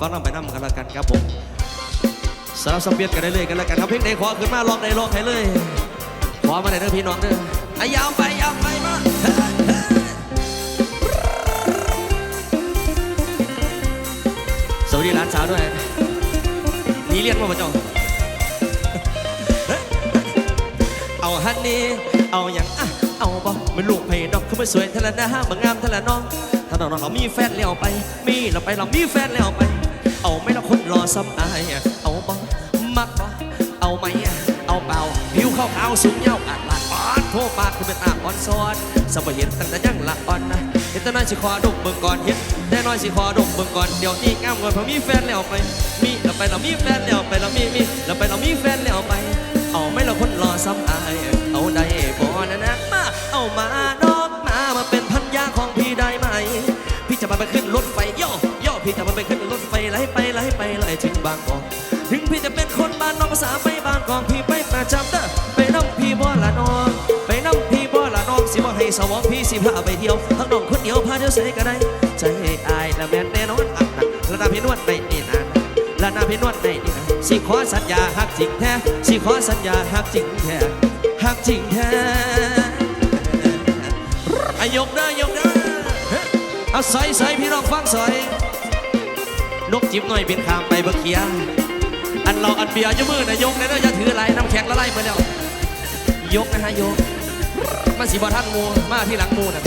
ฟังนำไปนำกันแล้วกันครับผมสารบสัมเพียนกันได้เลยกันแล้วกันครับเพลงไหนขอขึ้นมาลองได้ลองให้เลยขอมาได้เด้อพี่น้องเด้ออ้ยาวไปยาวไปมาสวัสดีหลานสาวด้วยนี่เรียนมาประจงเอาฮันนี่เอาอย่างอะเอาบ่ไม่ลูกไผ่ดอกคือไม่สวยเท่าละนะบางงามเท่าละน้องถ้าน้องเขามีแฟนแล้วไป มีเราไปเรามีแฟนแล้วไป เอาไม่ละคนรอซ้ำอายอเอาบ่มักบ่เอาไหมเอาเปล่าผิวขาวๆสูงยาอาดลาดปานโทปากคือเป็นตาอ่อนซ้อนสมบูรเห็นตั้งแต่ยังละอ่อนนะเห็นแต่น้อยสิคอดกเบิ่งก่อนเห็นแต่น้อยสิคอดกเบิ่งก่อนเดี๋ยวนี้งามกว่าเพราะมีแฟนแล้วไปมีแล้วไปเรามีแฟนแล้วไปเรามีมีแล้วไปเรามีแฟนแล้วไป คนบ้าไปบางกอกพี่ไปประจำเด้อไปน้ำพี่บ่ละน้อง ไปน้ำพี่บ่ละน้องสิบ่ให้สวองพี่สิพาไปเที่ยวทั้งน้องคนเดียวพาเที่ยวเสยก็ได้ใจอายละแม่นแน่นอนอะนะระดับพี่นวดในนี่นะละนาพี่นวดในนี่นะสิขอสัญญาหักจริงแท้สิขอสัญญาหักจริงแท้หักจริงแท้อายกเด้อยกเด้อเฮ้ยเอาใส่ใส่พี่น้องฟังใส่นกจิ้มหน่อยบินข้ามไปเบิกเขีย เราอันเบียร์ยมือนะยกเลยนะอย่าถือไหลน้ำแข็งละลายมาแล้วยกนะฮะยกมาสีบท่านมูมาที่หลังมูนะ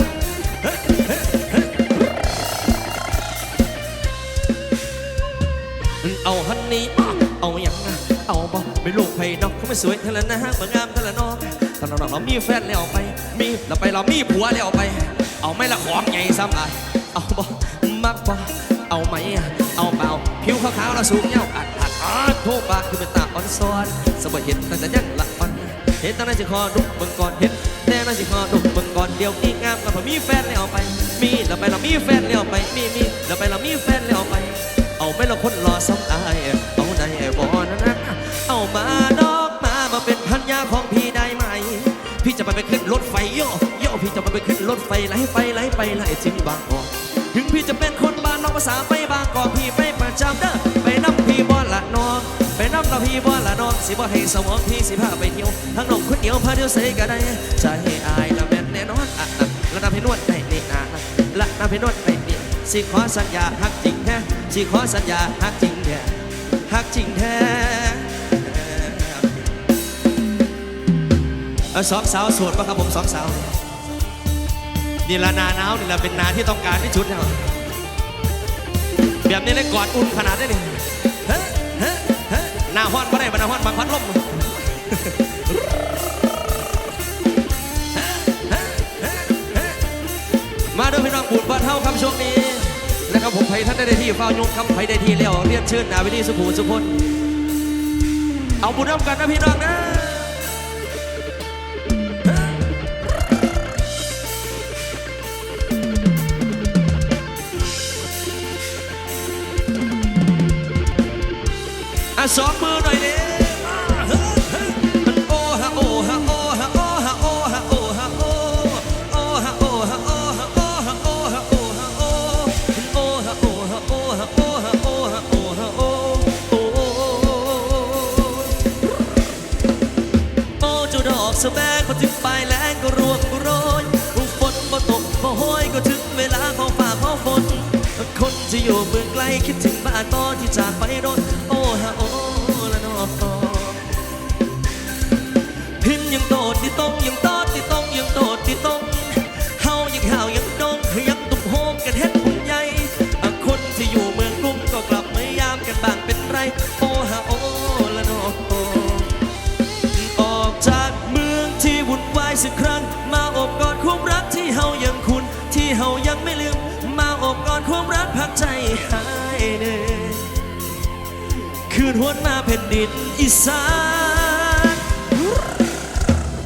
เอาฮันนี่เอาอย่างนะเอาบ่ไม่ลูกไผ่ดอกเขาไม่สวยเท่านั้นนะฮะบางงามเท่านั้นน้องตอนเราเรามีแฟนแล้วไป มีเราไปเรามีผัวแล้วไป เอาไม่ละของใหญ่ซ้ำอะเอาบ่มักบ่เอาไหมอะเอาเปล่าผิวขาวๆเราสูงยาวอัด อัดอัดโทษปากคือเป็นตาอ่อนซ้อนสบายเห็นตั้งแต่ยังหละอ่อนเห็นตั้งแต่สิคอดุกเบิ่งก่อนเห็นแต่นั่นสิคอดุกเบิ่งก่อนเดี๋ยวนี้งามกว่าพอมีแฟนแล้วไป มีเราไปเรามีแฟนแล้วไปมีมีเราไปเรามีแฟนแล้วไป เอาไม่ละคนรอซ้ำอายเอาได้บ่นะนะเอามาดอกมามาเป็นพันยาของพี่ได้ไหม พี่จะไปไปขึ้นรถไฟย่อย่อพี่จะไปไปขึ้นรถไฟไล่ไปไล่ไปไล่ถึงบางกอกถึงพี่จะเป็นคนบ้านนอกภาษาไปบางกอกพี่ไปประจำเด้อไปน้ำพี่บ ไปน้ำเราพี่บ่ละน้องสิบ่ให้สมองพี่สิพาไปเที่ยวทั้งน้องคนเดียวพาเที่ยวเสยก็ได้ใจอายละแม่นแน่นอนอะอะล้นำให้นวดได้นี่นะและนำให้นวดได้นี่สิขอสัญญาฮักจริงแท้สิขอสัญญาฮักจริงแท้ฮักจริงแท้เอาสองสาวสวดป่ะครับผมสองสาวนี่ละนาหนาวนี่ละเป็นนาที่ต้องการที่สุดเนะครับแบบนี้เลยกอดอุ่นขนาดนี้เลย หน้าห้อนก็ได้มาหน้าห้อนบางพัดลมมาด้วยพี่น้องบูดบ้านเท่าคำช่วงนี้นะครับผมไผ่ท่านได้ที่เฝ้ายกคำไผ่ได้ที่แล้วเรียนเชิญนาวินีสุภูสุพลเอาบุญน้ำกันนะพี่น้องนะะสองมือหน่อยดิโอ้ฮะโอ้ฮะโอ้ฮะโอ้ฮะโอ้ฮะโอ้ฮะโอ้โอ้ฮะโอ้ฮะโอ้ฮะโอ้ฮะโอ้ฮะโอ้ฮะโอ้โอ้ฮะโอ้ฮะโอ้ฮะโอ้ฮะโอ้ฮะโอ้ฮะโอ้โอ้โอ้เจ้าดอกสะแบกพอถึงปลายแล้งก็ร่วงโรยฝนบ่ตกบ่โหยก็ถึงเวลาของฟ้าของฝนคนที่อยู่เมืองไกลคิดถึงบ้านตอนที่จากไปโด ใจหายเน่คืนหวนมาแผ่นดินอีสาน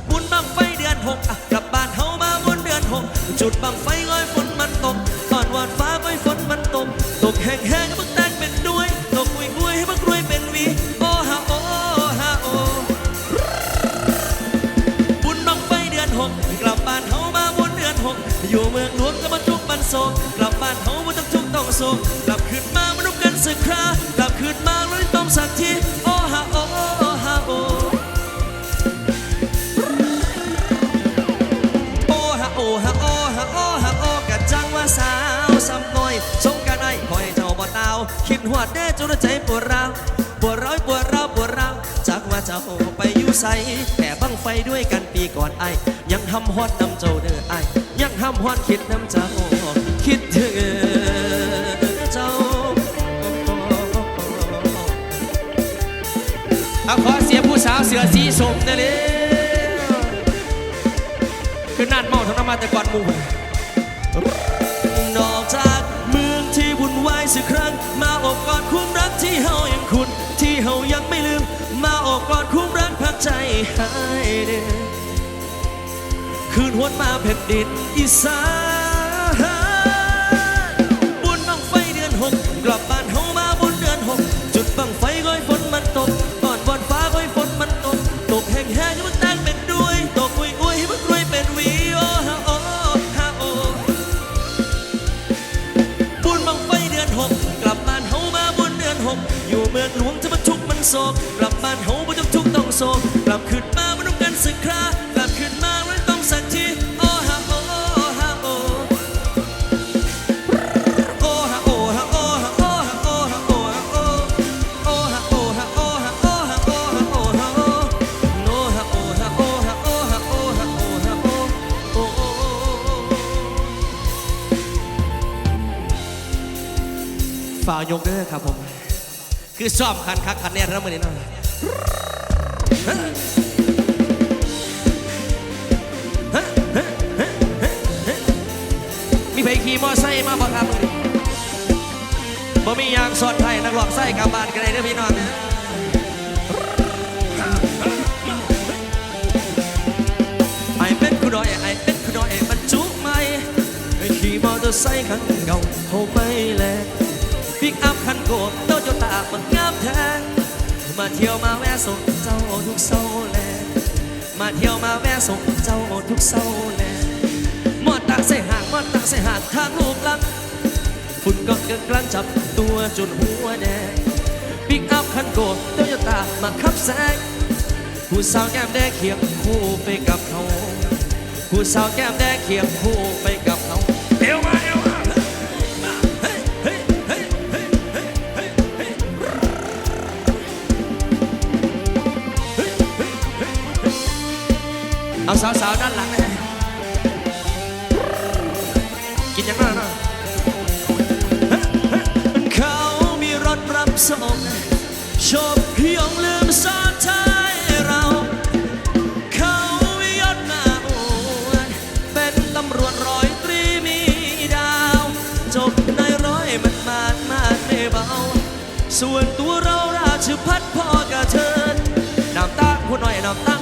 บุญบังไฟเดือนหกกลับบ้านเฮามาบนเดือนหกจุดบังไฟลอยฝนมันตก ตอนวานฟ้าไฟฝนมันตก ตกแห้งแห้งๆ เมืองหลวงก็มาทุกข์บันโศกกลับบ้านเฮาบ่ต้องทุกข์ต้องโศกลับขึ้นมามาดูกันสักคราวสักทีโอ้ฮะโอ้ฮะโอโอ้ฮะโอ้ฮะโอ้ฮะโอ้ฮะโอ้กะจังว่าสาวซ้ำน้อยสงกรารไอ้คอยเจ้าบ่ตาวคิดหัวแน่จนใจปวดร้าวปวดร้อยปวดร้าวปวดร้าวจากว่าเจ้าไปอยู่ใสแต่บังไฟด้วยกันปีก่อนไอ้ยังหำฮอดนำเจ้าเด้อไอ้ยังหำฮอดคิดนำเจ้าคิดถึง เอาขอเสียผู้สาวเสือสีสมได้เลยคือนั่นเมาทั้งน้ำมาแต่ก่อนหมู่นอกจากเมืองที่วุ่นวายสักครั้ง มาอบกอดคุ้มรักที่เฮายังคุณที่เฮายังไม่ลืม มาอบกอดคุ้มรักพักใจให้เด้อคืนหวนมาแผ่นดินอีสานบุญบังไฟเดือนหกกลับบ้าน ยกเด้อครับผม คือซ่อมคันคักคันแน่แล้วมือนี้นะมีไปขี่มอไซค์มาบ่ครับมือบ่มียางสอดไทยนักหลอกไส้กลับบ้านกันเลยเด้อพี่น้องไอเป็นคุณน้อยไอเป็นคุณน้อยบรรจุไหมไอขี่มอเตอร์ไซค์คันเก่าเขาไปแล้ว ปิกอัพคันโกบโตโยต้ามันงามแท้มาเที่ยวมาแวะส่งเจ้าทุกเสาร์แลมาเที่ยวมาแวะส่งเจ้าทุกเสาร์แลมอดตาใส่ห่างมอดตาใส่ห่างทางลูกลังฝุ่นก็เกินกลั้นจับตัวจนหัวแดงปิกอัพคันโกบโตโยต้ามาขับแซงผู้สาวแก้มแดงเคียงคู่ไปกับเขาผู้สาวแก้มแดงเคียงคู่ไป เอาสาวๆด้านหลังนะกินยังไงนะเขามีรถรับส่งชอบยองลืมซ้อนท้ายเรา เขาวิยศมาอวดเป็นตำรวจร้อยตรีมีดาว จบในร้อยมันมาดมาดไม่เบา ส่วนตัวเราราชพัฒพ่อกระเทินน้ำตาคุณหน่อยน้ำตา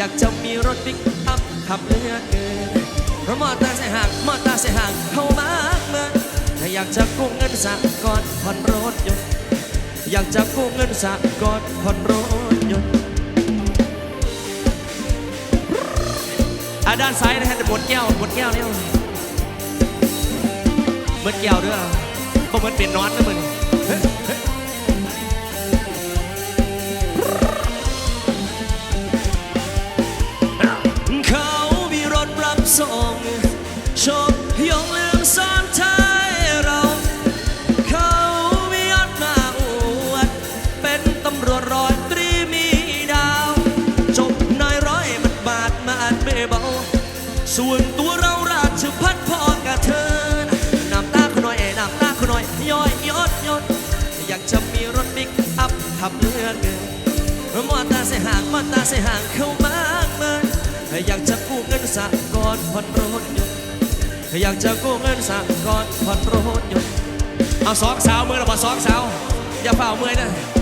อยากจะมีรถบิ๊กอัพขับเลือเกินเพราะมอเตอร์ใส่ห่างมอเตอร์ใส่ห่างเข้ามากเมื่อถ้าอยากจะกู้เงินสักก่อนผ่อนรถยนต์อยากจะกู้เงินสักก่อนผ่อนรถยนต์อะด้านซ้ายนะฮะหมดแก้วหมดแก้วเนี่ยหมดแก้วด้วยเพราะมันเป็นนอนนะมึง ส่วนตัวเราราชพัฒพอกระเทินน้ำตาขน้อยน้ำตาขน้อยย้อยยอดยอดอยากจะมีรถบิ๊กอัพขับเลือเกินมอตาเสห่างมอตาเสห่างเข้ามากมายอยากจะกู้เงินสะก่อนผ่อนรถยนต์อยากจะกู้เงินสะก่อนผ่อนรถยนต์เอาสองสาวมือเราบอสองสาวอย่าเฝ้ามือนะ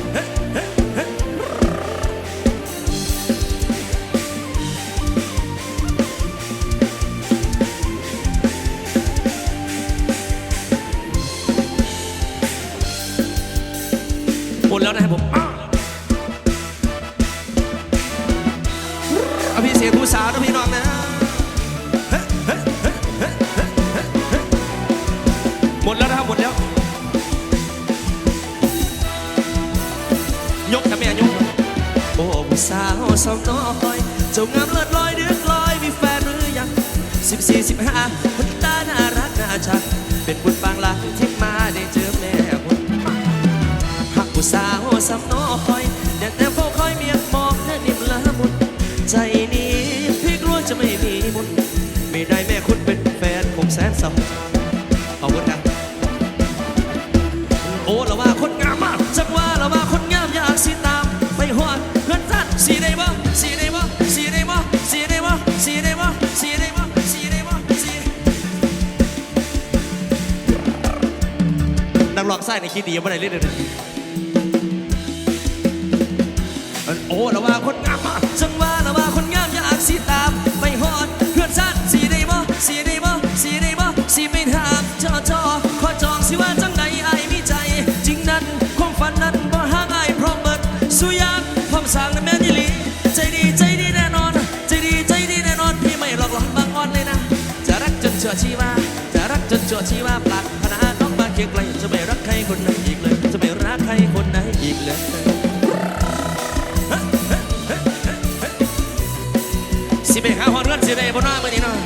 สาวสาวน้อยเจ้างามเลิศลอยเดือดลอยมีแฟนหรือยังสิบสี่สิบห้าคนตาน่ารักน่าชังเป็นบุญบางลังที่มาได้เจอแม่บุญหักผู้สาวสาวน้อยอยากแต่เฝ้าคอยเมียมองแน่นิ่มละมุนใจนี้พี่กลัวจะไม่มีมุนไม่ได้แม่คุณเป็นแฟนคงแสนสำข คิดดีบ่ได้เล่นเลยโอ้ละว่าคนงามจังว่าละว่าคนงามอยากสิตามไปหอดเพื่อนท่านสีได้บ่สีได้บ่สีได้บ่สีไม่ถามจอจอขอจองสิว่าจังใดไอ้มีใจ จริงนั้นความฝันนั้นบ่ห่างไอ้พร้อมเบิดสุยากพร้อมสร้างและแม่นอีหลีใจดีใจดีแน่นอน ใจดีใจดีแน่นอนพี่ไม่หลอกหลอนบางอ่อนเลยนะ จะรักจนชั่วชีวาจะรักจนชั่วชีวาปลัดพนาน้องมาเคียงไกลจะไม่รัก ครคนไหนอีกเลย จะไม่รักใครคนไหนอีกเลยสิไปหาฮอนเงินสิได้บนหน้ามือนี้เนาะ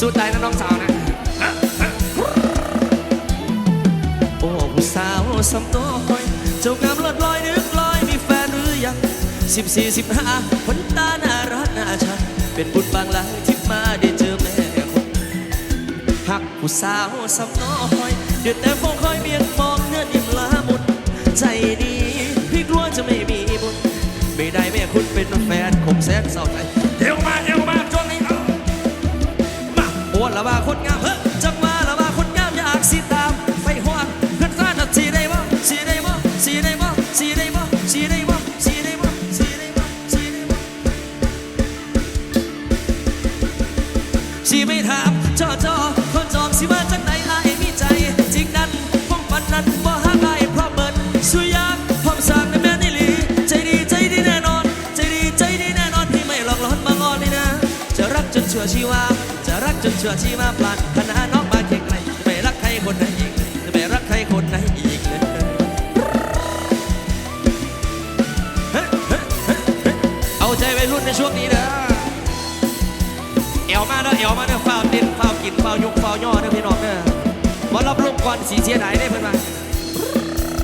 สู้ตายนะน้องสาวนะโอ้ผู้สาวสำน้อยเจ้างามลิศลอยนึกลอยมีแฟนหรือยังสิบสี่สิบห้าคนตาน่ารักน่าชังเป็นบุญบางหลังที่มาได้เจอแม่คนหักผู้สาวสำน้อย เดือดแต่ฟองคอยเมียนมองเนื้อนิ่มละมุนใจดี พี่กลัวจะไม่มีบุญไม่ได้แม่คุณเป็นแฟนคงแสนเศร้าใจ จะรักจนชั่วชีวาจะรักจนชั่วชีวาปลัดพนาน้องมาเคียงไกลจะไม่รักใครคนไหนอีกจะไม่รักใครคนไหนอีกเลยเอาใจวัยรุ่นในช่วงนี้เด้อเอวมาเด้อเอวมาเด้อฝ้าวเต้นฝ้ากินฝ้ายุกฝ้าย่อเด้อพี่น้องเด้อมารับลูกก่อนสีเสียดายได้เพื่อนมา